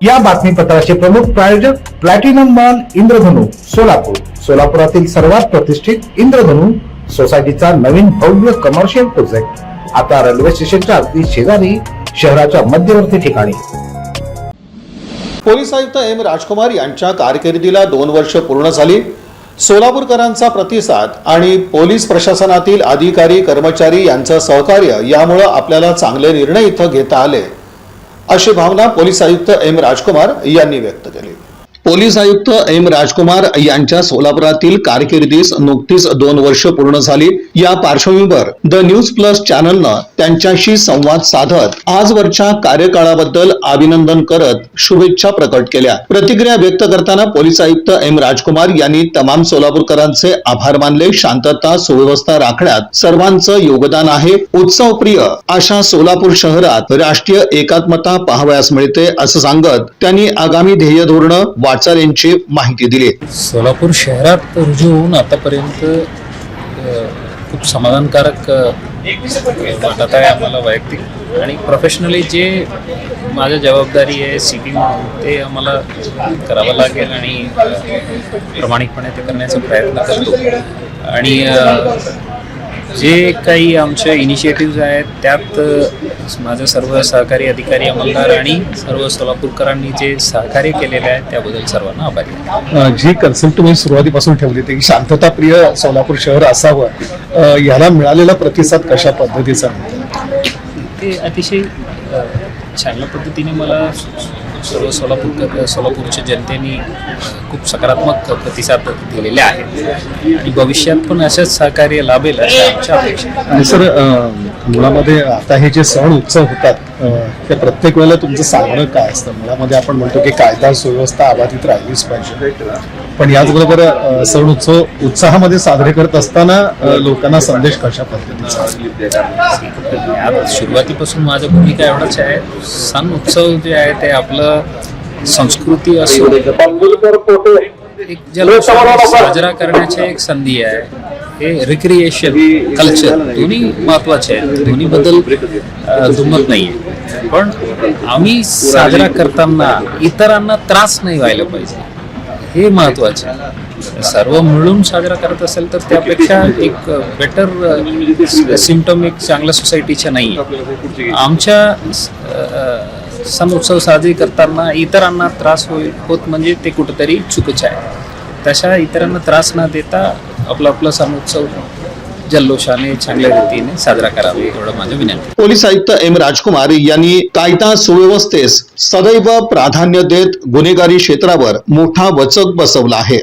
या बातमीपत्राचे प्रमुख प्रायोजक प्लॅटिनम मॉल इंद्रधनु सोलापूर. सोलापुरातील सर्वात प्रतिष्ठित इंद्रधनु सोसायटीचा नवीन भव्य कमर्शियल प्रोजेक्ट आता रेल्वे स्टेशनच्या अगदी शेजारी शहराच्या मध्यवर्ती ठिकाणी. पोलीस आयुक्त एम राजकुमार यांच्या कारकिर्दीला दोन वर्ष पूर्ण झाली. सोलापूरकरांचा प्रतिसाद आणि पोलीस प्रशासनातील अधिकारी कर्मचारी यांचं सहकार्य यामुळं आपल्याला चांगले निर्णय इथं घेता आले. अशी भावना पोलीस आयुक्त एम राजकुमार यांनी व्यक्त केली. पोलीस आयुक्त एम राजकुमार यांच्या सोलापुरातील कारकिर्दीस नुकतीच दोन वर्ष पूर्ण झाली. या पार्श्वभूमीवर द न्यूज प्लस चॅनलनं त्यांच्याशी संवाद साधत आजवरच्या कार्यकाळाबद्दल अभिनंदन करत शुभेच्छा प्रकट केल्या. प्रतिक्रिया व्यक्त करताना पोलीस आयुक्त एम राजकुमार यांनी तमाम सोलापूरकरांचे आभार मानले. शांतता सुव्यवस्था राखण्यात सर्वांचं योगदान आहे. उत्सवप्रिय अशा सोलापूर शहरात राष्ट्रीय एकात्मता पाहावयास मिळते असं सांगत त्यांनी आगामी ध्येय धोरण वाटचालींची माहिती दिली. सोलापूर शहरात रुजू होऊन आतापर्यंत खूप समाधानकारक वाटत आहे आम्हाला वैयक्तिक. आणि प्रोफेशनली जे माझ्या जबाबदारी आहे सिटी म्हणून ते आम्हाला करावं लागेल आणि प्रामाणिकपणे ते करण्याचा प्रयत्न करतो. आणि जे काही आमचे इनिशिएटिव्ज आहेत त्यात माझे सर्व सहकारी अधिकारी अंमलदार आणि सर्व सोलापूरकरांनी जे सहकार्य केलेले आहे त्याबद्दल सर्वांना आभारी जी कन्सेप्ट तुम्ही सुरुवातीपासून ठेवली होती की शांतताप्रिय सोलापूर शहर असावं याला मिळालेला प्रतिसाद कशा पद्धतीचा? ते अतिशय चांगल्या पद्धतीने मला सर्व सोलापूर सोलापूरच्या जनतेने खूप सकारात्मक प्रतिसाद दिलेले आहेत. आणि भविष्यात पण असंच सहकार्य लाभेल अशा आमच्या अपेक्षा आणि सर मुळामध्ये आता हे जे सण उत्सव होतात ते प्रत्येक वेळेला तुमचं सांगणं काय असतं? मुळामध्ये आपण म्हणतो की कायदा सुव्यवस्था अबाधित राहिलीच पाहिजे. पण याचबरोबर सण उत्सव उत्साहामध्ये साजरे करत असताना लोकांना संदेश कशा पद्धतीचा? सुरुवातीपासून माझ्या भूमिका एवढंच आहे. सण उत्सव जे आहे ते आपलं संस्कृती असो एक साजरा करण्याची एक संधी आहे. हे रिक्रिएशन कल्चर दोन्ही महत्त्वाचे आहेत दोन्हीबद्दल दुमत नाही आहे पण आम्ही साजरा करताना इतरांना त्रास नाही व्हायला पाहिजे. हे महत्त्वाचे आहे. सर्व मिळून साजरा करत असेल तर त्यापेक्षा एक बेटर सिमटम एक चांगल्या सोसायटीच्या नाही आहे आमच्या सण उत्सव साजरी करताना इतरांना त्रास होईल होत म्हणजे ते कुठंतरी चुकीचं आहे. तशा इतरांना त्रास न देता आपला आपला सणोत्सव जल्लोषाने चांगल्या रीतीने साजरा करावा एवढं माझं विनंती पोलीस आयुक्त एम राजकुमार यांनी कायदा सुव्यवस्थेस सदैव प्राधान्य देत गुन्हेगारी क्षेत्रावर मोठा वचक बसवला आहे.